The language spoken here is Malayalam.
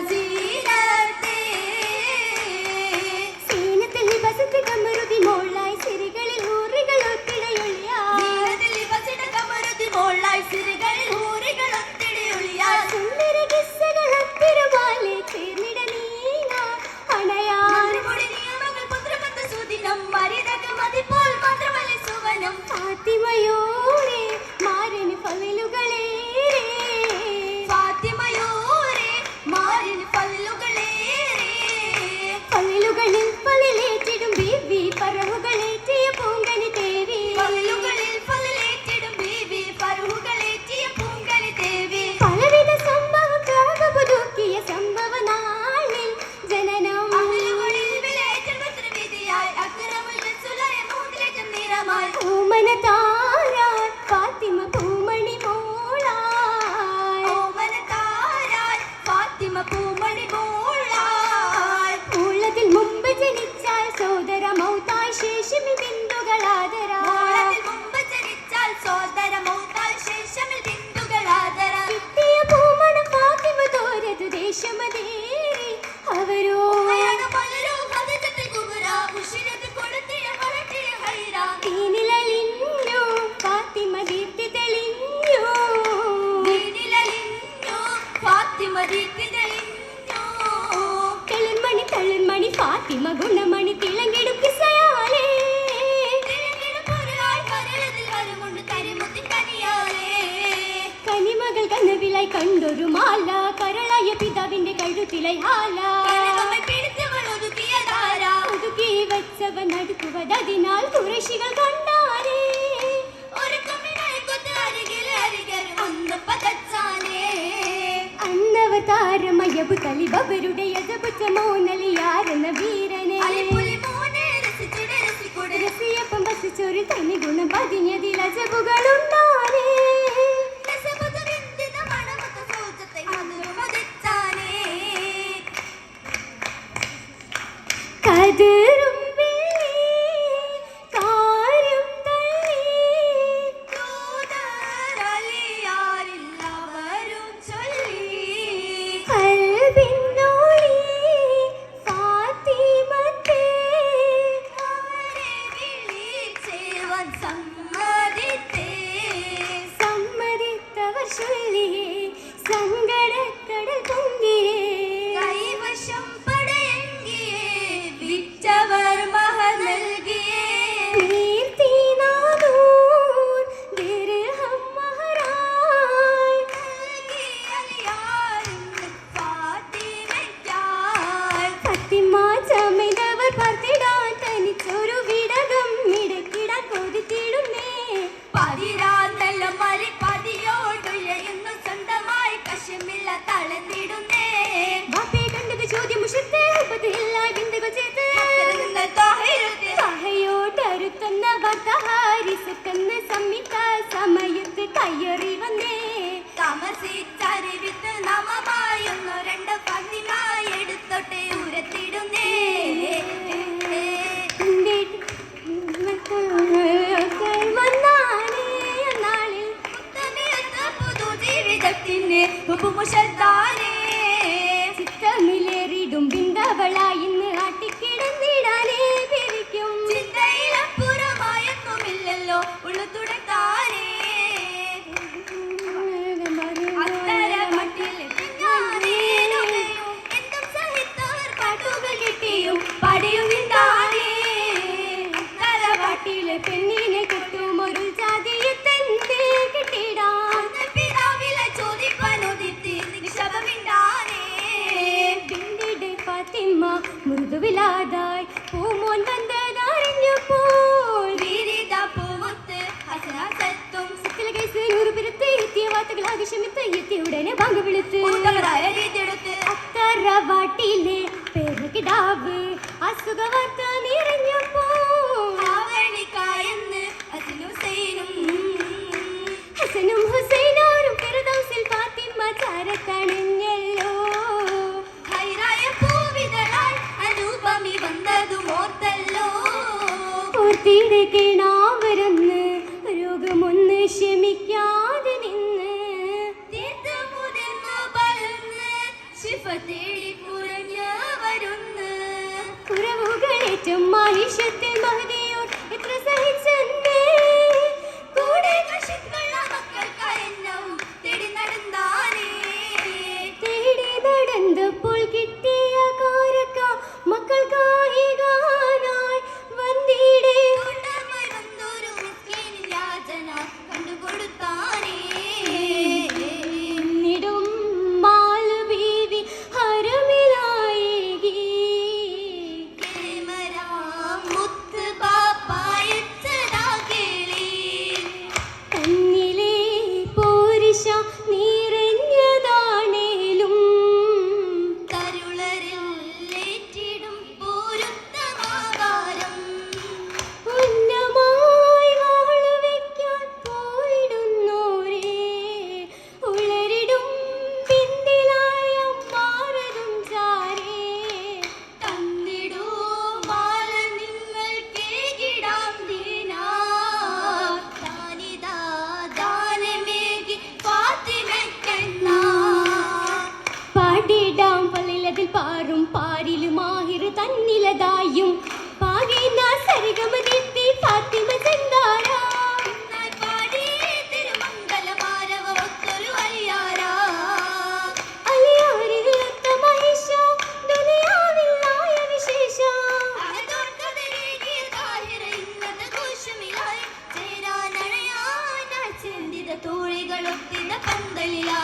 Brasil. 谢谢妹妹。മുഹമ്മദതിനാൽ കുറേശികൾ കണ്ടാരേ അന്നവതാരമയബ് കലിബവരുടെ യഥപുറ്റ മോനലിയാരെന്ന വീരനെ രസിയപ്പം തനി ഗുണം പതിഞ്ഞതിൽ சித்தமிலேறிடும் பிந்தவளாயின் മൃദുവിലാതായി പൂമോൻ വന്നതറിഞ്ഞപ്പോൾ ഉടനെ പങ്ക് വിളിച്ച് അത്തറ വാട്ടിയിലെ പേരക്കിടാവ് അസുഖവർത്ത നിറഞ്ഞു തീരെ കിണാവരുന്ന് രോഗമൊന്ന് ക്ഷമിക്കാതെ നിന്ന്. കുറവുകളേറ്റം മനുഷ്യത്തിൽ മതി உள்ளதாயும் பாகை நான் சரிகமதித்தி பாத்திம செந்தாரா തോഴികളൊത്തിന പന്തലിലാ